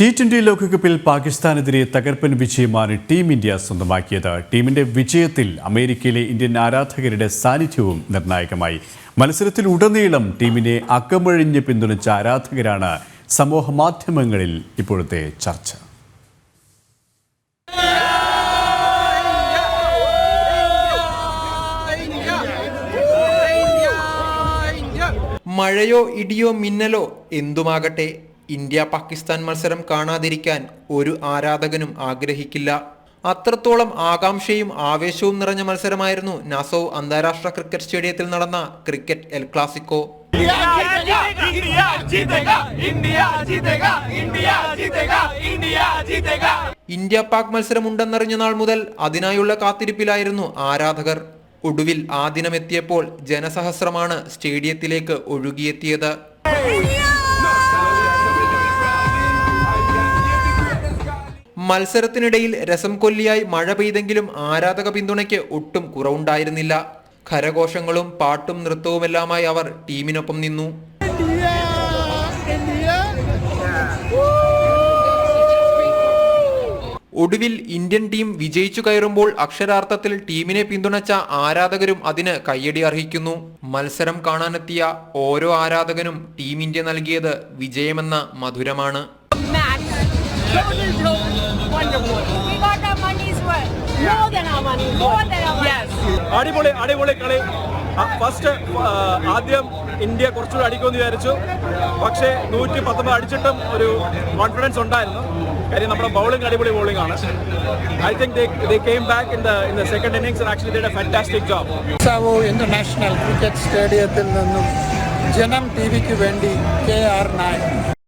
T twenty ലോകകപ്പിൽ പാകിസ്ഥാനെതിരെ തകർപ്പൻ വിജയമാണ് ടീം ഇന്ത്യ സ്വന്തമാക്കിയത്. ടീമിന്റെ വിജയത്തിൽ അമേരിക്കയിലെ ഇന്ത്യൻ ആരാധകരുടെ സാന്നിധ്യവും നിർണായകമായി. മത്സരത്തിൽ ഉടനീളം ടീമിനെ അക്കമഴിഞ്ഞ് പിന്തുണച്ച ആരാധകരാണ് സമൂഹ മാധ്യമങ്ങളിൽ ഇപ്പോഴത്തെ ചർച്ച. മഴയോ ഇടിയോ മിന്നലോ എന്തുമാകട്ടെ? ഇന്ത്യ പാകിസ്ഥാൻ മത്സരം കാണാതിരിക്കാൻ ഒരു ആരാധകനും ആഗ്രഹിക്കില്ല. അത്രത്തോളം ആകാംക്ഷയും ആവേശവും നിറഞ്ഞ മത്സരമായിരുന്നു നാസോ അന്താരാഷ്ട്ര ക്രിക്കറ്റ് സ്റ്റേഡിയത്തിൽ നടന്ന cricket El Clasico. India Pak മത്സരം ഉണ്ടെന്നറിഞ്ഞ നാൾ മുതൽ അതിനായുള്ള കാത്തിരിപ്പിലായിരുന്നു ആരാധകർ. ഒടുവിൽ ആ ദിനമെത്തിയപ്പോൾ ജനസഹസ്രമാണ് സ്റ്റേഡിയത്തിലേക്ക് ഒഴുകിയെത്തിയത്. മത്സരത്തിനിടയിൽ രസം കൊല്ലിയായി മഴ പെയ്തെങ്കിലും ആരാധക പിന്തുണയ്ക്ക് ഒട്ടും കുറവുണ്ടായിരുന്നില്ല. ഖരഘോഷങ്ങളും പാട്ടും നൃത്തവുമെല്ലാമായി അവർ ടീമിനൊപ്പം നിന്നു. ഒടുവിൽ ഇന്ത്യൻ ടീം വിജയിച്ചു കയറുമ്പോൾ അക്ഷരാർത്ഥത്തിൽ ടീമിനെ പിന്തുണച്ച ആരാധകരും അതിന് കയ്യടി അർഹിക്കുന്നു. മത്സരം കാണാനെത്തിയ ഓരോ ആരാധകനും ടീം ഇന്ത്യ നൽകിയത് വിജയമെന്ന മധുരമാണ്. Totally blown. Wonderful. We got our money's worth. More than our money. More than our money. Yes. അടിപൊളി അടിപൊളി കളി ഫസ്റ്റ് ആദ്യം ഇന്ത്യ കുറച്ചുകൂടി അടിക്കുമെന്ന് വിചാരിച്ചു പക്ഷേ നൂറ്റി പത്തൊമ്പത് അടിച്ചിട്ടും ഒരു കോൺഫിഡൻസ് ഉണ്ടായിരുന്നു കാര്യം നമ്മുടെ ബൗളിംഗ് അടിപൊളി ബൗളിംഗ് ആണ് I think they came back in the in the second innings actually did a fantastic job Sao international cricket സ്റ്റേഡിയത്തിൽ നിന്നും ജനം ടി വിക്ക് വേണ്ടി കെ ആർ നായർ